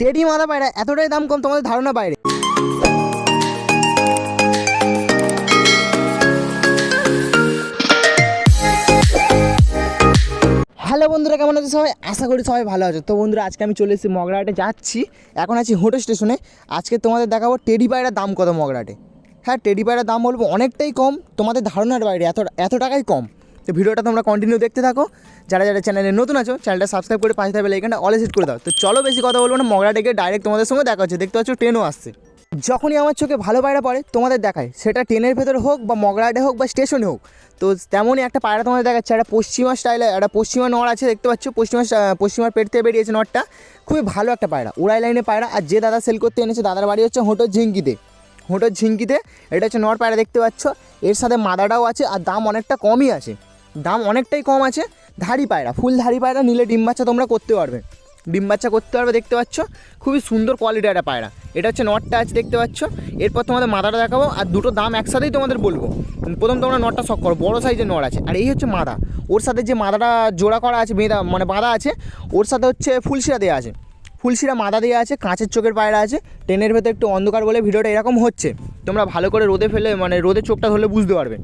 Teddy মাদা পায়রা, এতটাই দাম কম তোমাদের ধারণা বাইরে। হ্যালো বন্ধুরা, কেমন আছে সবাই? আশা করি সবাই ভালো আছে। তো বন্ধুরা, আজকে আমি চলে এসেছি মগরাহাটে, যাচ্ছি। এখন আছি হোটেল স্টেশনে। আজকে তোমাদের দেখাবো টেডি পায়রার দাম কত মগরাহাটে। হ্যাঁ টেডি পায়রার দাম বলব অনেকটাই কম। তোমাদের ধারণার বাইরে, এত এত টাকাই কম। তো ভিডিওটা তোমরা কন্টিনিউ দেখতে থাকো। যারা যারা চ্যানেলে নতুন আছো চ্যানেলটা সাবস্ক্রাইব করে পাশে থাকবে লাইকনটা অলে সেট করে দাও। তো চলো বেশি কথা বলব না মগরাহাটে ডেকে ডাইরেক্ট তোমাদের সঙ্গে দেখা হচ্ছে। দেখতে পাচ্ছ ট্রেনও আসছে। যখনই আমার চোখে ভালো পায়রা পড়ে, তোমাদের দেখায়। সেটা ট্রেনের ভেতরে হোক বা মগরাহাটে হোক বা স্টেশনে হোক। তো তেমনই একটা পায়রা তোমাদের দেখাচ্ছে। একটা পশ্চিমা স্টাইলে একটা পশ্চিমা নড় আছে, দেখতে পাচ্ছ? পশ্চিমা পশ্চিমার পেট থেকে বেরিয়েছে নড়টা খুবই ভালো একটা পায়রা। উড়াই লাইনে পায়রা। আর যে দাদা সেল করতে এনেছে, দাদার বাড়ি হচ্ছে হোটোর ঝিঙ্কিতে হোটোর ঝিঙ্কিতে এটা হচ্ছে নড় পায়রা, দেখতে পাচ্ছ? এর সাথে মাদাটাও আছে, আর দাম অনেকটা কমই আছে। দাম অনেকটাই কম আছে ধাড়ি পায়রা, ফুল ধাড়ি পায়রা নিলে ডিম বাচ্চা তোমরা করতে পারবে। ডিম বাচ্চা করতে পারবে, দেখতে পাচ্ছ? খুবই সুন্দর কোয়ালিটির একটা পায়রা। এটা হচ্ছে নটটা আছে দেখতে পাচ্ছ? এরপর তোমাদের মাদাটা দেখাবো, আর দুটো দাম একসাথেই তোমাদের বলব। প্রথম তোমরা নটটা শখ করো, বড়ো সাইজের নট আছে। আর এই হচ্ছে মাদা। ওর সাথে যে মাদাটা জোড়া করা আছে, বেঁধা মানে বাঁধা আছে, ওর সাথে হচ্ছে ফুলশিরা দেওয়া আছে। ফুলশিরা মাদা দেওয়া আছে, কাঁচের চোখের পায়রা আছে ট্রেনের ভেতর একটু অন্ধকার বলে ভিডিওটা এরকম হচ্ছে। তোমরা ভালো করে রোদে ফেলে মানে রোদে চোখটা ধরলে বুঝতে পারবে।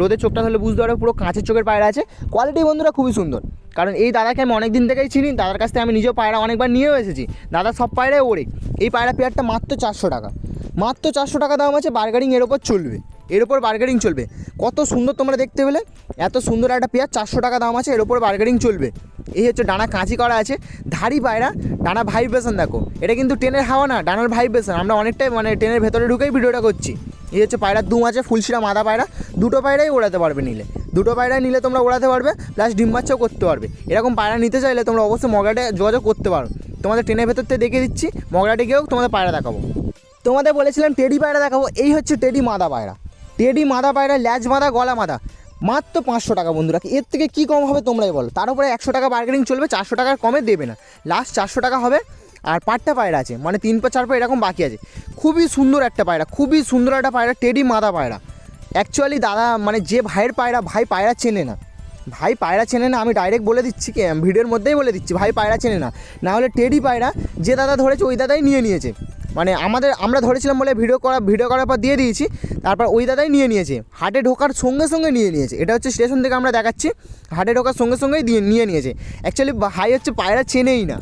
রোদে চোখটা ধরলে বুঝতে পারবে, পুরো কাঁচের চোখের পায়রা আছে। কোয়ালিটি বন্ধুরা খুবই সুন্দর। কারণ এই দাদাকে আমি অনেক দিন থেকেই চিনি, দাদার কাছ থেকে আমি নিজেও পায়রা অনেকবার নিয়েও এসেছি। দাদা সব পায়রাই ওড়ে। এই পায়রা পেয়ারটা মাত্র চারশো টাকা। মাত্র চারশো টাকা দাম আছে বার্গারিং এর ওপর চলবে। এর ওপর বার্গারিং চলবে। কত সুন্দর তোমরা দেখতে পেলে, এত সুন্দর একটা পেয়ার চারশো টাকা দাম আছে, এর ওপর বার্গারিং চলবে। এই হচ্ছে ডানা কাঁচি করা আছে। ধাড়ি পায়রা, ডানা ভাইব্রেশন দেখো। এটা কিন্তু ট্রেনের হাওয়া না, ডানার ভাইব্রেশন আমরা অনেকটাই মানে ট্রেনের ভেতরে ঢুকেই ভিডিওটা করছি। এই হচ্ছে পায়রার দুম আছে ফুলশিরা মাদা পায়রা। দুটো পায়রাই ওড়াতে পারবে নিলে। দুটো পায়রা নিলে তোমরা ওড়াতে পারবে প্লাস ডিম বাচ্চাও করতে পারবে। এরকম পায়রা নিতে চাইলে তোমরা অবশ্যই মগরাটে যোগাযোগ করতে পারো। তোমাদের ট্রেনের ভেতর থেকে দেখিয়ে দিচ্ছি, মগরাটে গিয়েও তোমাদের পায়রা দেখাবো। তোমাদের বলেছিলাম টেডি পায়রা দেখাবো, এই হচ্ছে টেডি মাদা পায়রা। টেডি মাদা পায়রা, ল্যাজ মাদা, গলা মাদা। মাত্র পাঁচশো টাকা বন্ধুরা। এর থেকে কী কম হবে তোমরাই বলো। তার উপরে একশো টাকা বার্গেনিং চলবে, চারশো টাকার কমে দেবে না। লাস্ট চারশো টাকা হবে, আর পাটটা পায়রা আছে। মানে তিন পা, চার পা এরকম বাকি আছে। খুবই সুন্দর একটা পায়রা, খুবই সুন্দর একটা পায়রা টেডি মাদা পায়রা। অ্যাকচুয়ালি দাদা মানে যে ভাইয়ের পায়রা, ভাই পায়রা চেনে না। ভাই পায়রা চেনে না, আমি ডাইরেক্ট বলে দিচ্ছি কি, ভিডিওর মধ্যেই বলে দিচ্ছি, ভাই পায়রা চেনে না। না হলে টেডি পায়রা, যে দাদা ধরেছে, ওই দাদাই নিয়ে নিয়েছে। মানে আমাদের, আমরা ধরেছিলাম বলে ভিডিও করা ভিডিও করার পর দিয়ে দিয়েছি, তারপর ওই দাদাই নিয়ে নিয়েছে। হাটে ঢোকার সঙ্গে সঙ্গে নিয়ে নিয়েছে। এটা হচ্ছে স্টেশন থেকে আমরা দেখাচ্ছি। হাটে ঢোকার সঙ্গে সঙ্গেই দিয়ে, নিয়ে নিয়েছে। অ্যাকচুয়ালি হাই হচ্ছে পায়রা চেনেই না।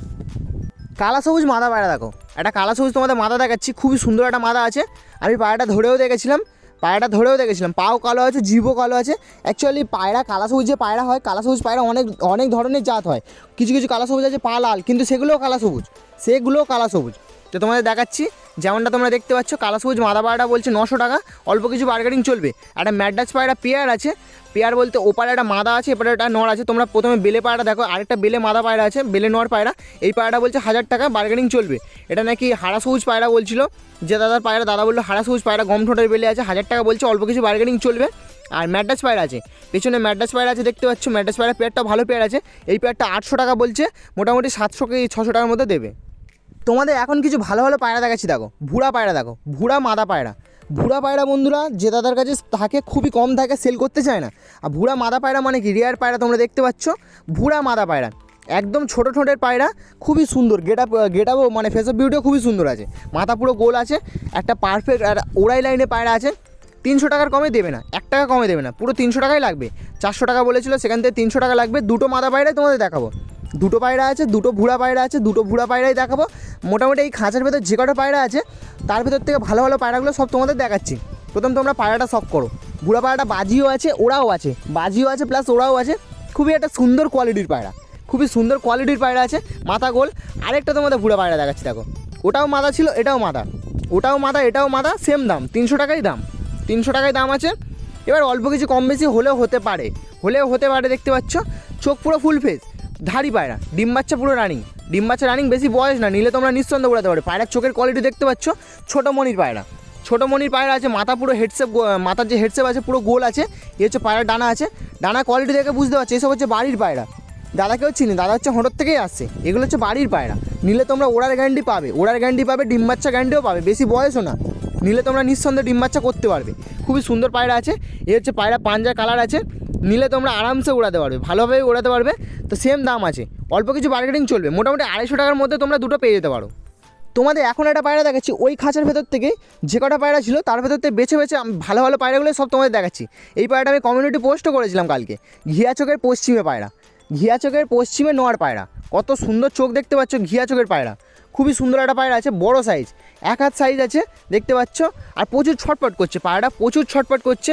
কালা সবুজ মাদা পায়রা দেখো। একটা কালা সবুজ তোমাদের মাদা দেখাচ্ছি। খুবই সুন্দর একটা মাদা আছে। আমি পায়রাটা ধরেও দেখেছিলাম। পায়রাটা ধরেও দেখেছিলাম। পাও কালো আছে, জিভও কালো আছে। অ্যাকচুয়ালি পায়রা কালা সবুজ যে পায়রা হয়, কালা সবুজ পায়রা অনেক অনেক ধরনের জাত হয়। কিছু কিছু কালা সবুজ আছে পা লাল কিন্তু সেগুলোও কালা সবুজ। সেগুলোও কালা সবুজ। তো তোমাদের দেখাচ্ছি, যেমনটা তোমরা দেখতে পাচ্ছ কালা সবুজ মাদা পায়রাটা বলছে নশো টাকা, অল্প কিছু বার্গেনিং চলবে। একটা ম্যাডাস পায়রা পেয়ার আছে পেয়ার বলতে ওপারে একটা মাদা আছে, এপারে একটা নড় আছে, তোমরা প্রথমে বেলে পায়রা দেখো, আরেকটা বেলে মাদা পায়রা আছে, বেলে নড় পায়রা এই পায়রাটা বলছে হাজার টাকা বার্গেনিং চলবে। এটা নাকি হাড়া সবুজ পায়রা বলছিল, যে দাদার পায়রা দাদা বলল হাড়া সবুজ পায়রা গম ঠোঁটের বেলে আছে, হাজার টাকা বলছে, অল্প কিছু বার্গেনিং চলবে। আর ম্যাডাস পায়রা আছে, পেছনে ম্যাডাস পায়রা আছে, দেখতে পাচ্ছ, ম্যাডাস পায়রা পেয়ারটা ভালো পেয়ার আছে, এই পেয়ারটা আটশো টাকা বলছে, মোটামুটি সাতশো কি ছশো টাকার মধ্যে দেবে। তোমাদের এখন কিছু ভালো ভালো পায়রা দেখাচ্ছি, দেখো। ভুড়া পায়রা, দেখো। ভুড়া মাদা পায়রা। ভুড়া পায়রা বন্ধুরা, যে দাদার কাছে থাকে, খুবই কম থাকে সেল করতে চায় না। আর ভুড়া মাদা পায়রা মানে কি? রেয়ার পায়রা তোমরা দেখতে পাচ্ছ। ভুড়া মাদা পায়রা। একদম ছোটো ঠোঁটের পায়রা, খুবই সুন্দর। গেট আপ গেট মানে ফেস অফ বিউটিও খুবই সুন্দর আছে। মাথা পুরো গোল আছে, একটা পারফেক্ট আর ওড়াই লাইনে পায়রা আছে। তিনশো টাকার কমে দেবে না, এক টাকা কমে দেবে না, পুরো তিনশো টাকাই লাগবে। চারশো টাকা বলেছিল, সেখান থেকে তিনশো টাকা লাগবে। দুটো মাদা পায়রাই তোমাদের দেখাবো। দুটো পায়রা আছে, দুটো ভুড়া পায়রা আছে, দুটো ভুড়া পায়রাই দেখাবো। মোটামুটি এই খাঁচার ভেতর যে কটা পায়রা আছে, তার ভেতর থেকে ভালো ভালো পায়রাগুলো সব তোমাদের দেখাচ্ছি। প্রথম তোমরা পায়রাটা শখ করো। ভুড়া পায়রাটা বাজিও আছে ওরাও আছে। বাজিও আছে প্লাস ওরাও আছে। খুবই একটা সুন্দর কোয়ালিটির পায়রা। খুবই সুন্দর কোয়ালিটির পায়রা আছে, মাথা গোল। আরেকটা তোমাদের ভুড়া পায়রা দেখাচ্ছি, দেখো। ওটাও মাদা ছিল, এটাও মাদা ওটাও মাদা এটাও মাদা সেম দাম, তিনশো টাকাই দাম। তিনশো টাকায় দাম আছে। এবার অল্প কিছু কম বেশি হলেও হতে পারে। হলেও হতে পারে, দেখতে পাচ্ছ? চোখ পুরো ফুল ফেস ধাড়ি পায়রা ডিম বাচ্চা পুরো রানিং ডিম বাচ্চা রানিং বেশি বয়স না, নিলে তোমরা নিঃসন্দেহ উড়াতে পারবে। পায়রার চোখের কোয়ালিটি দেখতে পাচ্ছ, ছোটো মনির পায়রা। ছোটো মনির পায়রা আছে, মাথা পুরো হেডসেপ মাথার যে হেডসেপ আছে, পুরো গোল আছে। এ হচ্ছে পায়রার ডানা আছে। ডানা কোয়ালিটি দেখে বুঝতে পারছ, এসব হচ্ছে বাড়ির পায়রা। দাদাকেও চিনি, দাদা হচ্ছে হোঁটোর থেকেই আসছে। এগুলো হচ্ছে বাড়ির পায়রা। নিলে তোমরা ওড়ার গ্যারান্টি পাবে। ওড়ার গ্যারান্টি পাবে, ডিম বাচ্চা গ্যারান্টিও পাবে। বেশি বয়সও না। নিলে তোমরা নিঃসন্দেহে ডিম বাচ্চা করতে পারবে। খুবই সুন্দর পায়রা আছে। এ হচ্ছে পায়রা পাঞ্জার কালার আছে। নিলে তোমরা আরামসে উড়াতে পারবে ভালোভাবে উড়াতে পারবে। তো সেম দাম আছে। অল্প কিছু বার্গেটিং চলবে, মোটামুটি আড়াইশো টাকার মধ্যে তোমরা দুটো পেয়ে যেতে পারো। তোমাদের এখন একটা পায়রা দেখাচ্ছি, ওই খাঁচার ভেতর থেকে যে কটা পায়রা ছিল, তার ভেতর থেকে বেছে বেছে ভালো ভালো পায়রাগুলো সব তোমাদের দেখাচ্ছি। এই পায়রাটা আমি কমিউনিটি পোস্টও করেছিলাম কালকে। ঘিয়া চোখের পশ্চিমে পায়রা। ঘিয়া চোখের পশ্চিমে নোয়ার পায়রা। কত সুন্দর চোখ দেখতে পাচ্ছ ঘিয়া চোখের পায়রা। খুবই সুন্দর একটা পায়রা আছে, বড় সাইজ এক হাত সাইজ আছে, দেখতে পাচ্ছ। আর প্রচুর ছটপট করছে, পায়রাটা প্রচুর ছটপট করছে।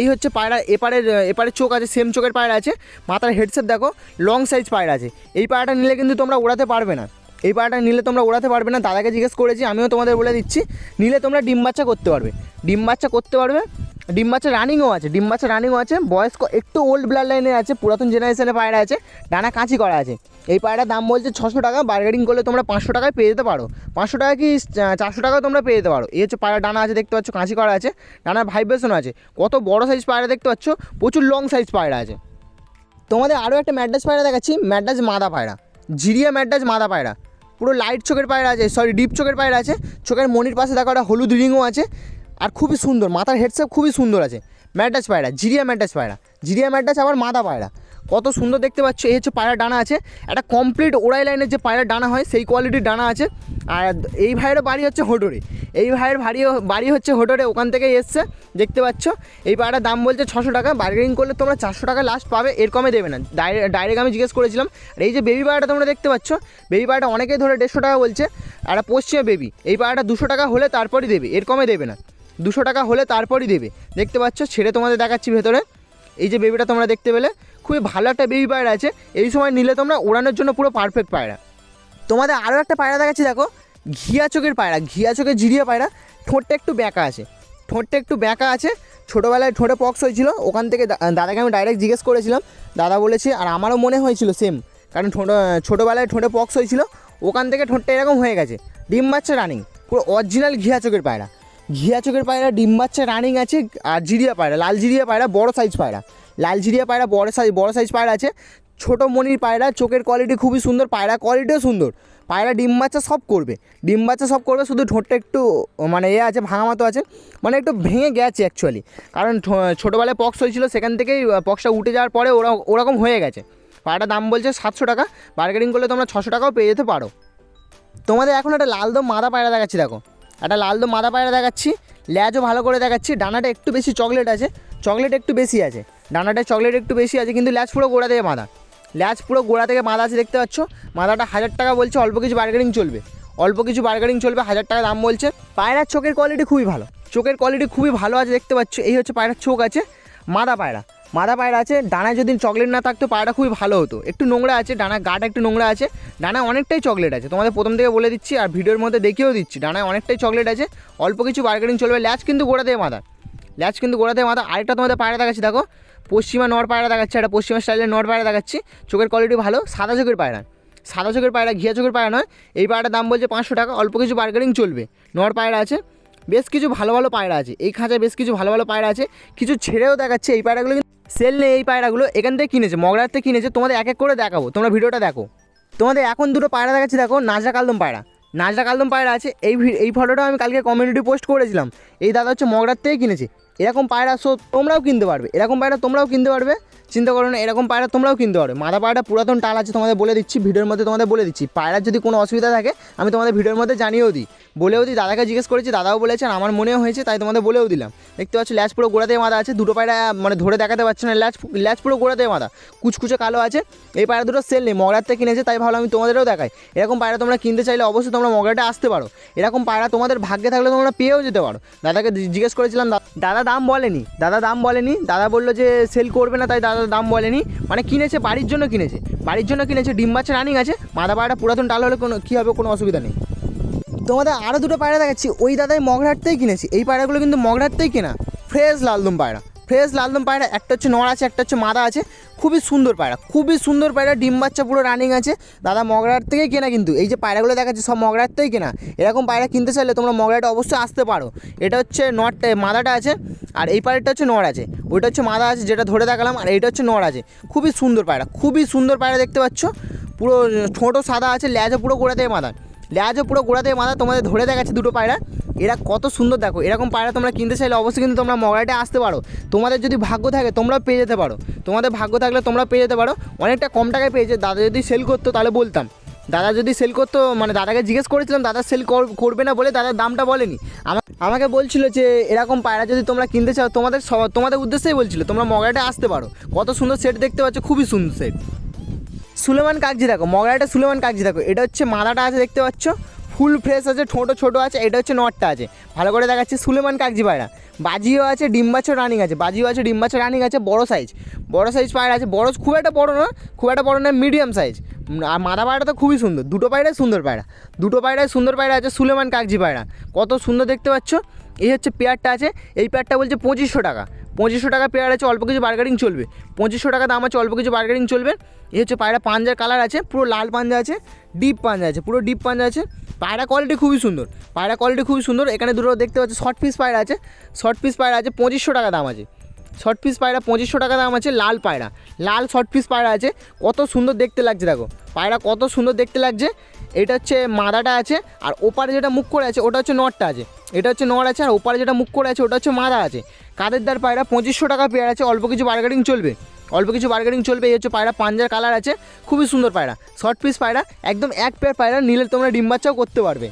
এই হচ্ছে পায়রা, এপারের এপারের চোখ আছে সেম চোখের পায়রা আছে। মাথার হেডসেট দেখো লং সাইজ পায়রা আছে। এই পায়রাটা নিলে কিন্তু তোমরা উড়াতে পারবে না। এই পায়রাটা নিলে তোমরা উড়াতে পারবে না। দাদাকে জিজ্ঞেস করেছি, আমিও তোমাদের বলে দিচ্ছি, নিলে তোমরা ডিম বাচ্চা করতে পারবে। ডিম বাচ্চা করতে পারবে। ডিম বাচ্চা রানিংও আছে, ডিম বাচ্চা রানিংও আছে। বয়স্ক, একটু ওল্ড ব্লাড লাইনে আছে, পুরাতন জেনারেশনের পায়রা আছে। ডানা কাঁচি করা আছে। এই পায়রার দাম বলছে ছশো টাকা বার্গেনিং করলে তোমরা পাঁচশো টাকায় পেয়ে যেতে পারো। পাঁচশো টাকা কি চারশো টাকাও তোমরা পেয়ে যেতে পারো। এই হচ্ছে পায়রা ডানা আছে, দেখতে পাচ্ছ, কাঁচি করা আছে, ডানার ভাইব্রেশন আছে। কত বড় সাইজ পায়রা দেখতে পাচ্ছ, প্রচুর লং সাইজ পায়রা আছে। তোমাদের আরও একটা ম্যাড্রাস পায়রা দেখাচ্ছি, ম্যাড্রাস মাদা পায়রা। জিরিয়া ম্যাড্রাস মাদা পায়রা। পুরো লাইট চোখের পায়রা আছে সরি ডিপ চোখের পায়রা আছে। চোখের মনির পাশে দেখো একটা হলুদ রিংও আছে, আর খুবই সুন্দর, মাথার হেডসেপ খুবই সুন্দর আছে। ম্যাড্রাস পায়রা, জিরিয়া ম্যাড্রাস পায়রা। জিরিয়া ম্যাড্রাস আবার মাদা পায়রা। কত সুন্দর দেখতে পাচ্ছ, এই হচ্ছে পায়রা ডানা আছে। একটা কমপ্লিট ওড়াই লাইনের যে পায়রা ডানা হয়, সেই কোয়ালিটির ডানা আছে। আর এই ভাইয়েরও বাড়ি হচ্ছে হোটরে। এই ভাইয়ের বাড়ি বাড়ি হচ্ছে হোটরে, ওখান থেকে এসছে, দেখতে পাচ্ছ। এই পায়রার দাম বলছে ছশো টাকা বার্গেনিং করলে তোমরা চারশো টাকা লাস্ট পাবে, এর কমে দেবে না। ডাইরেক্ট আমি জিজ্ঞেস করেছিলাম, আর এই যে বেবি পায়রাটা তোমরা দেখতে পাচ্ছ বেবি পায়রাটা অনেকেই ধরে দেড়শো টাকা বলছে একটা পশ্চিমে বেবি এই পায়রাটা দুশো টাকা হলে তারপরই দেবে, এর কমে দেবে না। দুশো টাকা হলে তারপরই দেবে, দেখতে পাচ্ছ, ছেড়ে তোমাদের দেখাচ্ছি ভেতরে। এই যে বেবিটা তোমরা দেখতে পেলে, খুবই ভালো একটা বেবি পায়রা আছে। এই সময় নিলে তোমরা ওড়ানোর জন্য পুরো পারফেক্ট পায়রা। তোমাদের আরও একটা পায়রা দেখাচ্ছি, দেখো। ঘিয়া চোখের পায়রা, ঘিয়া চোখের জিরিয়া পায়রা, ঠোঁটটা একটু ব্যাঁকা আছে। ঠোঁটটা একটু ব্যাঁকা আছে। ছোটোবেলায় ঠোঁটে পক্স হয়েছিল, ওখান থেকে দাদাকে আমি ডাইরেক্ট জিজ্ঞেস করেছিলাম। দাদা বলেছে, আর আমারও মনে হয়েছিল সেম কারণ ঠোঁট, ছোটোবেলায় ঠোঁটে পক্স হয়েছিল, ওখান থেকে ঠোঁটটা এরকম হয়ে গেছে। ডিম বাচ্চা রানিং পুরো অরিজিনাল ঘিয়া চোখের পায়রা। ঘিয়া চোখের পায়রা, ডিম বাচ্চা, রানিং আছে, আর জিরিয়া পায়রা, লাল জিরিয়া পায়রা, বড় সাইজ পায়রা। লাল জিরিয়া পায়রা, বড় সাইজ বড় সাইজ পায়রা আছে। ছোটো মনির পায়রা, চোখের কোয়ালিটি খুবই সুন্দর, পায়রা কোয়ালিটিও সুন্দর। পায়রা, ডিম বাচ্চা সব করবে। ডিম বাচ্চা সব করবে, শুধু ঠোঁটটা একটু মানে এ আছে ভাঙা মতো আছে মানে একটু ভেঙে গেছে অ্যাকচুয়ালি কারণ ছোটোবেলায় পক্স হয়েছিল, সেখান থেকেই পক্সটা উঠে যাওয়ার পরে ওরা, ওরকম হয়ে গেছে। পায়রাটার দাম বলছে সাতশো টাকা বার্গেনিং করলে তোমরা ছশো টাকাও পেয়ে যেতে পারো। তোমাদের এখন একটা লাল দম মাদা পায়রা দেখাচ্ছি, দেখো। একটা লালদম মাদা পায়রা দেখাচ্ছি, ল্যাজও ভালো করে দেখাচ্ছি, ডানাটা একটু বেশি চকলেট আছে, চকলেট একটু বেশি আছে, ডানাটা চকলেট একটু বেশি আছে, কিন্তু ল্যাজ পুরো গোড়া থেকে মাদা ল্যাজ পুরো গোড়া থেকে মাদা আছে, দেখতে পাচ্ছ? মাদাটা হাজার টাকা বলছে, অল্প কিছু বার্গেনিং চলবে, অল্প কিছু বার্গেনিং চলবে, হাজার টাকা দাম বলছে, পায়রার চোখের কোয়ালিটি খুবই ভালো, চোখের কোয়ালিটি খুবই ভালো আছে, দেখতে পাচ্ছ, এই হচ্ছে পায়রার চোখ আছে, মাদা পায়রা মাদা পায়রা আছে, ডানায় যদি চকলেট না থাকতো পায়রাটা খুবই ভালো হতো। একটু নোংরা আছে ডানা গাটা একটু নোংরা আছে, ডানায় অনেকটাই চকলেট আছে। তোমাদের প্রথম থেকে বলে দিচ্ছি আর ভিডিওর মধ্যে দেখিয়েও দিচ্ছি, ডানায় অনেকটাই চকলেট আছে। অল্প কিছু বার্গেনিং চলবে, ল্যাচ কিন্তু গোড়া দিয়ে মাদা। ল্যাচ কিন্তু গোড়া দিয়ে মাদা। আরেকটা তোমাদের পায়রা দেখাচ্ছি, দেখো। পশ্চিমা নর পায়রা দেখাচ্ছে, একটা পশ্চিমা স্টাইলের নর পায়রা দেখাচ্ছি। চোখের কোয়ালিটি ভালো, সাদা চোখের পায়রা। সাদা চোখের পায়রা, ঘিয়া চোখের পায়রা নয়। এই পায়রাটার দাম বলছে পাঁচশো টাকা, অল্প কিছু বার্গেনিং চলবে। নর পায়রা আছে। বেশ কিছু ভালো ভালো পায়রা আছে। এই খাঁচায় বেশ কিছু ভালো ভালো পায়রা আছে। কিছু ছেড়েও দেখাচ্ছে, এই পায়রাগুলো সেল নেই এই পায়রাগুলো, এখান থেকে কিনেছে, মগরার থেকে কিনেছে, তোমাদের এক এক করে দেখাবো, তোমরা ভিডিওটা দেখো। তোমাদের এখন দুটো পায়রা দেখাচ্ছি, দেখো, নাজরা কালদম পায়রা। নাজরা কালদম পায়রা আছে, এই এই ফটোটা আমি কালকে কমিউনিটি পোস্ট করেছিলাম। এই দাদা হচ্ছে মগরার কিনেছে। এরকম পায়রা সো তোমরাও কিনতে পারবে, এরকম পায়রা তোমরাও কিনতে পারবে। চিন্তা করো না, এরকম পায়রা তোমরাও কিনতে পারো। মাদা পায়রাটা পুরাতন টাল আছে, তোমাদের বলে দিচ্ছি, ভিডিওর মধ্যে তোমাদের বলে দিচ্ছি। পায়রার যদি কোনো অসুবিধা থাকে, আমি তোমাদের ভিডিওর মধ্যে জানিয়েও দিই। বলেও দিই, দাদাকে জিজ্ঞেস করেছি, দাদাও বলেছেন আমার মনেও হয়েছে, তাই তোমাদের বলেও দিলাম। দেখতে পাচ্ছ, ল্যাচ পুরো গোড়াতে মাদা আছে, দুটো পায়রা মানে ধরে দেখাতে পারছে না, ল্যাচ ল্যাচ পুরো গোড়াতে মাদা। কুচকুচে কালো আছে, এই পায়রা দুটো সেল নেই থেকে কিনেছে, তাই ভালো আমি তোমাদেরও দেখাই। এরকম পায়রা তোমরা কিনতে চাইলে অবশ্যই তোমরা মগরাটা আসতে পারো। এরকম পায়রা তোমাদের ভাগ্যে থাকলে তোমরা পেয়েও যেতে পারো। দাদাকে জিজ্ঞেস করেছিলাম দাদা দাম বলেনি? দাদা দাম বলেনি, দাদা বলল যে সেল করবে না, তাই দাদা দাম বলেনি। মানে কিনেছে, বাড়ির জন্য কিনেছে। বাড়ির জন্য কিনেছে, ডিম বাচ্চা রানিং আছে। মাদা পায়রা পুরাতন ডাল হলে কোনো কী হবে, কোনো অসুবিধা নেই। তোমাদের আরও দুটো পায়রা দেখাচ্ছি। ওই দাদাই মগরাটতেই কিনেছি। এই পায়রাগুলো কিন্তু মগরাটতেই কেনা। ফ্রেশ লালদম পায়রা। ফ্রেশ লালদম পায়রা, একটা হচ্ছে নড় আছে, একটা হচ্ছে মাদা আছে। খুবই সুন্দর পায়রা, খুবই সুন্দর পায়রা, ডিম বাচ্চা পুরো রানিং আছে। দাদা মগরাহাট থেকেই কেনা কিন্তু, এই যে পায়রাগুলো দেখাচ্ছে সব মগরার থেকেই কেনা। এরকম পায়রা কিনতে চাইলে তোমরা মগরাটা অবশ্যই আসতে পারো। এটা হচ্ছে নটটা মাদাটা আছে, আর এই পায়রাটা হচ্ছে নড় আছে। ওইটা হচ্ছে মাদা আছে, যেটা ধরে দেখালাম, আর এইটা হচ্ছে নড় আছে। খুবই সুন্দর পায়রা, খুবই সুন্দর পায়রা দেখতে পাচ্ছ। পুরো ছোটো সাদা আছে ল্যাজও পুরো করে দেয় মাদা। ল্যাজও পুরো গোড়াতে মাথা তোমাদের ধরে দেখাচ্ছে দুটো পায়রা। এরা কত সুন্দর দেখো, এরকম পায়রা তোমরা কিনতে চাইলে অবশ্যই কিন্তু তোমরা মগরাটে আসতে পারো। তোমাদের যদি ভাগ্য থাকে তোমরাও পেয়ে যেতে পারো। তোমাদের ভাগ্য থাকলে তোমরা পেয়ে যেতে পারো। অনেকটা কম টাকায় পেয়েছে দাদা যদি সেল করতো তাহলে বলতাম। দাদা যদি সেল করতো মানে দাদাকে জিজ্ঞেস করেছিলাম, দাদা সেল করবে না বলে দাদার দামটা বলেনি। আমা- আমাকে বলছিল যে, এরকম পায়রা যদি তোমরা কিনতে চাও, তোমাদের তোমাদের উদ্দেশ্যেই বলছিল, তোমরা মগরাটে আসতে পারো। কত সুন্দর সেট দেখতে পাচ্ছ, খুবই সুন্দর সেট সুলেমান কাগজি দেখো মগরাটা সুলেমান কাগজি দেখো। এটা হচ্ছে মাদাটা আছে, দেখতে পাচ্ছ? ফুল ফ্রেশ আছে ঠোঁটো ছোটো আছে, এটা হচ্ছে নটটা আছে। ভালো করে দেখাচ্ছে, সুলেমান কাগজি পায়রা। বাজিও আছে ডিম্বাচ্ছ রানিং আছে, বাজিও আছে ডিম্বাচ্ছ রানিং আছে, বড় সাইজ বড় সাইজ পায়রা আছে, বড় খুব একটা বড় না খুব একটা বড় না মিডিয়াম সাইজ আর মাদা পায়রা তো খুবই সুন্দর, দুটো পায়রাই সুন্দর পায়রা। দুটো পায়রায় সুন্দর পায়রা আছে, সুলেমান কাগজি পায়রা। কত সুন্দর দেখতে পাচ্ছ? এই হচ্ছে পেয়ারটা আছে, এই পেয়ারটা বলছে পঁচিশশো টাকা। পঁচিশশো টাকা পেয়ার আছে, অল্প কিছু বার্গেনিং চলবে। পঁচিশশো টাকা দাম আছে, অল্প কিছু বার্গেনিং চলবে। এই হচ্ছে পায়রা পাঞ্জার কালার আছে, পুরো লাল পাঞ্জা আছে, ডিপ পাঞ্জা আছে, পুরো ডিপ পাঞ্জা আছে। পায়রা কোয়ালিটি খুবই সুন্দর, পায়রা কোয়ালিটি খুবই সুন্দর। এখানে দুটো দেখতে পাচ্ছি শর্ট পিস পায়রা আছে শর্ট পিস পায়রা আছে, পঁচিশশো টাকা দাম আছে। শর্ট পিস পায়রা, পঁচিশশো টাকা দাম আছে, লাল পায়রা। লাল শর্ট পিস পায়রা আছে, কত সুন্দর দেখতে লাগছে, দেখো। পায়রা কত সুন্দর দেখতে লাগছে এটা হচ্ছে মাদাটা আছে, আর ওপারে যেটা মুখ করে আছে, ওটা হচ্ছে নটটা আছে। এটা হচ্ছে নড় আছে, আর ওপারে যেটা মুখ করে আছে, ওটা হচ্ছে মাদা আছে। কাদের দার পায়রা? পঁচিশশো টাকা পেয়ার আছে, অল্প কিছু বার্গেনিং চলবে। অল্প কিছু বার্গেনিং চলবে, এই হচ্ছে পায়রা, পাঞ্জার কালার আছে, খুবই সুন্দর পায়রা। শর্ট পিস পায়রা, একদম এক পেয়ার পায়রা, নিলে তোমরা ডিম বাচ্চাও করতে পারবে।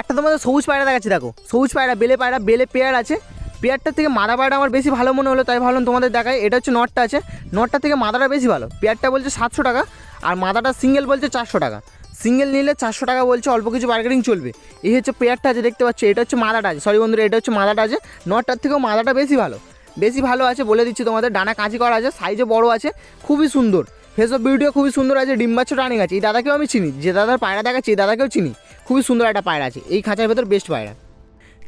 একটা তোমাদের সবুজ পায়রা দেখাচ্ছি, দেখো। সবুজ পায়রা, বেলে পায়রা, বেলে পেয়ার আছে। পেয়ারটার থেকে মাদা পায়রা আমার বেশি ভালো মনে হলো, তাই ভাবলাম তোমাদের দেখায় এটা হচ্ছে নটটা আছে। নটটা থেকে মাদাটা বেশি ভালো। পেয়ারটা বলছে সাতশো টাকা, আর মাদাটা সিঙ্গেল বলছে চারশো টাকা। সিঙ্গেল নিলে চারশো টাকা বলছে, অল্প কিছু বার্গেনিং চলবে। এই হচ্ছে পেয়ারটা আছে, দেখতে পাচ্ছ, এটা হচ্ছে মাদাটা আছে। সরি বন্ধুরা, এটা হচ্ছে মাদাটা আছে। নটার থেকেও মাদাটা বেশি ভালো। বেশি ভালো আছে বলে দিচ্ছি তোমাদের, ডানা কাঁচি করা আছে সাইজে বড় আছে, খুবই সুন্দর। ফেস অফ ভিডিও খুবই সুন্দর আছে ডিম্বাচ্ছ রানিং আছে, এই দাদাকেও আমি চিনি, যে দাদার পায়রা দেখাচ্ছি, এই দাদাকেও চিনি। খুবই সুন্দর একটা পায়রা আছে, এই খাঁচার ভেতর বেস্ট পায়রা।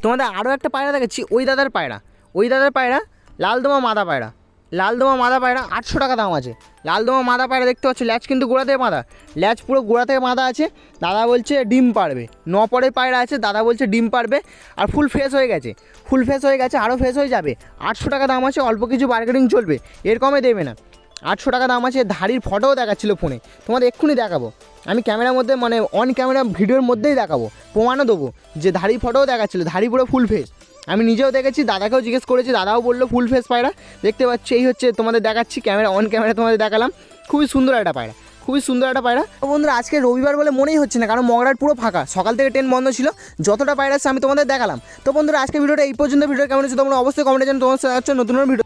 তোমাদের আরও একটা পায়রা দেখাচ্ছি, ওই দাদার পায়রা, ওই দাদার পায়রা লাল লালদোমা মাদা পায়রা। লালদোমা মাদা পায়রা, আটশো টাকা দাম আছে। লালদোমা মাদা পায়রা দেখতে পাচ্ছ, ল্যাচ কিন্তু গোড়া থেকে মাদা ল্যাচ পুরো গোড়া থেকে মাদা আছে, দাদা বলছে ডিম পারবে। ন পরে পায়রা আছে, দাদা বলছে ডিম পারবে, আর ফুল ফ্রেশ হয়ে গেছে। ফুল ফ্রেশ হয়ে গেছে আরও ফ্রেশ হয়ে যাবে। আটশো টাকা দাম আছে, অল্প কিছু বার্গেনিং চলবে, এর কমে দেবে না। আটশো টাকা দাম আছে, ধাড়ির ফটোও দেখাচ্ছিল ফোনে তোমাদের এক্ষুনি দেখাবো। আমি ক্যামেরার মধ্যে মানে অন ক্যামেরা ভিডিওর মধ্যেই দেখাবো। প্রমাণও দেবো যে ধাড়ি ফটোও দেখাচ্ছিল, ধাড়ি পুরো ফুল ফেস আমি নিজেও দেখেছি, দাদাকেও জিজ্ঞেস করেছি, দাদাও বলল ফুল ফেস পায়রা। দেখতে পাচ্ছি, এই হচ্ছে তোমাদের দেখাচ্ছি ক্যামেরা অন ক্যামেরা তোমাদের দেখালাম। খুবই সুন্দর একটা পায়রা, খুবই সুন্দর একটা পায়রা। বন্ধুরা, আজকে রবিবার বলে মনেই হচ্ছে না, কারণ মগরাট পুরো ফাঁকা। সকাল থেকে ট্রেন বন্ধ ছিল, যতটা পায়রা আছে আমি তোমাদের দেখালাম। তো বন্ধুরা, আজকে ভিডিওটা এই পর্যন্ত ভিডিও কেমন হচ্ছে তোমরা অবশ্যই কমেন্টে জানো তোমার হচ্ছে নতুন ভিডিও